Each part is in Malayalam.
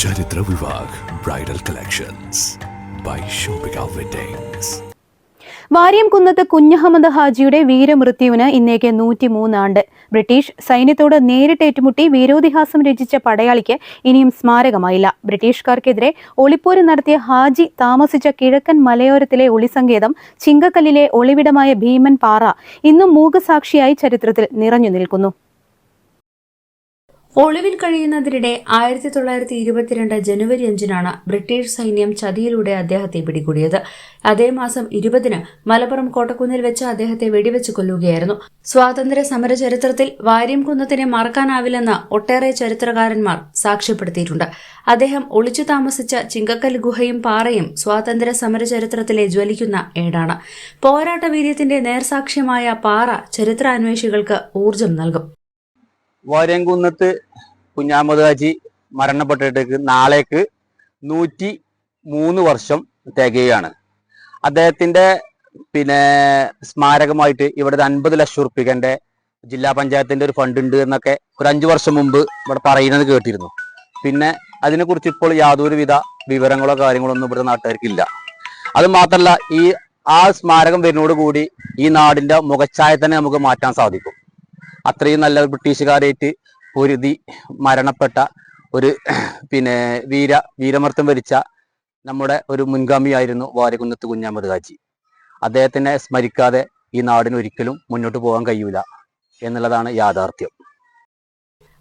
Chitra Vivah bridal collections by Shopika weddings Variyam Kunnath Kunjahammed ഹാജിയുടെ വീരമൃത്യുവിന് ഇന്നേക്ക് നൂറ്റിമൂന്നാണ്ട്. ബ്രിട്ടീഷ് സൈന്യത്തോട് നേരിട്ട് ഏറ്റുമുട്ടി വീരോതിഹാസം രചിച്ച പടയാളിക്ക് ഇനിയും സ്മാരകമായില്ല. ബ്രിട്ടീഷുകാർക്കെതിരെ ഒളിപ്പോര് നടത്തിയ ഹാജി താമസിച്ച കിഴക്കൻ മലയോരത്തിലെ ഒളിസങ്കേതം ചിങ്കക്കല്ലിലെ ഒളിവിടമായ ഭീമൻ പാറ ഇന്നും മൂകസാക്ഷിയായി ചരിത്രത്തിൽ നിറഞ്ഞു നിൽക്കുന്നു. ഒളിവിൽ കഴിയുന്നതിനിടെ ആയിരത്തി തൊള്ളായിരത്തി ഇരുപത്തിരണ്ട് ജനുവരി അഞ്ചിനാണ് ബ്രിട്ടീഷ് സൈന്യം ചതിയിലൂടെ അദ്ദേഹത്തെ പിടികൂടിയത്. അതേ മാസം ഇരുപതിന് മലപ്പുറം കോട്ടക്കുന്നിൽ വെച്ച് അദ്ദേഹത്തെ വെടിവെച്ച് കൊല്ലുകയായിരുന്നു. സ്വാതന്ത്ര്യ സമര ചരിത്രത്തിൽ വാര്യം കുന്നത്തിനെ മറക്കാനാവില്ലെന്ന് ഒട്ടേറെ ചരിത്രകാരന്മാർ സാക്ഷ്യപ്പെടുത്തിയിട്ടുണ്ട്. അദ്ദേഹം ഒളിച്ചു താമസിച്ച ചിങ്കക്കൽ ഗുഹയും പാറയും സ്വാതന്ത്ര്യ സമര ചരിത്രത്തിലെ ജ്വലിക്കുന്ന ഏടാണ്. പോരാട്ട വീര്യത്തിന്റെ നേർസാക്ഷ്യമായ പാറ ചരിത്രാന്വേഷികൾക്ക് ഊർജം നൽകും. വാര്യംകുന്നത്ത് കുഞ്ഞാമത് ഹാജി മരണപ്പെട്ടിട്ട് നാളേക്ക് നൂറ്റി മൂന്ന് വർഷം തികയാണ് അദ്ദേഹത്തിന്റെ പിന്നെ സ്മാരകമായിട്ട് ഇവിടെ ഒരു അൻപത് ലക്ഷം റുപ്യന്റെ ജില്ലാ പഞ്ചായത്തിന്റെ ഒരു ഫണ്ട് ഉണ്ട് എന്നൊക്കെ ഒരു അഞ്ചു വർഷം മുമ്പ് ഇവിടെ പറയുന്നത് കേട്ടിരുന്നു. പിന്നെ അതിനെക്കുറിച്ച് ഇപ്പോൾ യാതൊരുവിധ വിവരങ്ങളോ കാര്യങ്ങളോ ഒന്നും ഇവിടെ നാട്ടുകാർക്കില്ല അത് മാത്രമല്ല ഈ ആ സ്മാരകം വരുന്നതോടുകൂടി ഈ നാടിന്റെ മുഖച്ഛായ തന്നെ നമുക്ക് മാറ്റാൻ സാധിക്കും. അത്രയും നല്ല ബ്രിട്ടീഷുകാരായിട്ട് പൊരുതി മരണപ്പെട്ട ഒരു പിന്നെ വീര വീരമർത്തം വരിച്ച നമ്മുടെ ഒരു മുൻഗാമിയായിരുന്നു വാരകുന്നത്ത് കുഞ്ഞാമത് കാച്ചി അദ്ദേഹത്തിനെ സ്മരിക്കാതെ ഈ നാടിന് ഒരിക്കലും മുന്നോട്ട് പോകാൻ കഴിയൂല എന്നുള്ളതാണ് യാഥാർത്ഥ്യം.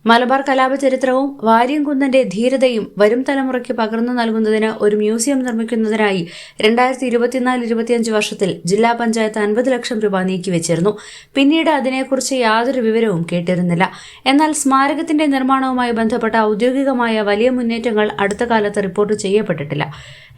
മലബാർ കലാപ ചരിത്രവും വാര്യംകുന്നന്റെ ധീരതയും വരും തലമുറയ്ക്ക് പകർന്നു നൽകുന്നതിന് ഒരു മ്യൂസിയം നിർമ്മിക്കുന്നതിനായി രണ്ടായിരത്തി ഇരുപത്തിനാല് ഇരുപത്തിയഞ്ച് വർഷത്തിൽ ജില്ലാ പഞ്ചായത്ത് അൻപത് ലക്ഷം രൂപ നീക്കിവച്ചിരുന്നു പിന്നീട് അതിനെക്കുറിച്ച് യാതൊരു വിവരവും കേട്ടിരുന്നില്ല. എന്നാൽ സ്മാരകത്തിന്റെ നിർമ്മാണവുമായി ബന്ധപ്പെട്ട ഔദ്യോഗികമായ വലിയ മുന്നേറ്റങ്ങൾ അടുത്ത കാലത്ത് റിപ്പോർട്ട് ചെയ്യപ്പെട്ടിട്ടില്ല.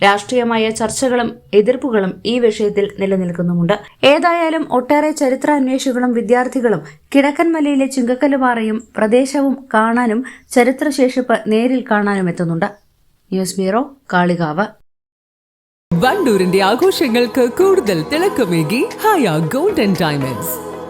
രാഷ്ട്രീയമായ ചർച്ചകളും എതിർപ്പുകളും ഈ വിഷയത്തിൽ നിലനിൽക്കുന്നുമുണ്ട്. ഏതായാലും ഒട്ടേറെ ചരിത്ര ചരിത്രാന്വേഷികളും വിദ്യാർത്ഥികളും കിഴക്കൻമലയിലെ ചുങ്കക്കല്ലുപാറയും പ്രദേശവും കാണാനും ചരിത്രശേഷിപ്പ് നേരിൽ കാണാനും എത്തുന്നുണ്ട്. News bureau Kalikavu. വണ്ടൂരിന്റെ ആഘോഷങ്ങൾക്ക് കൂടുതൽ തിളക്കമേകി ഹായ ഗോൾഡൻ ഡയമണ്ട്സ്.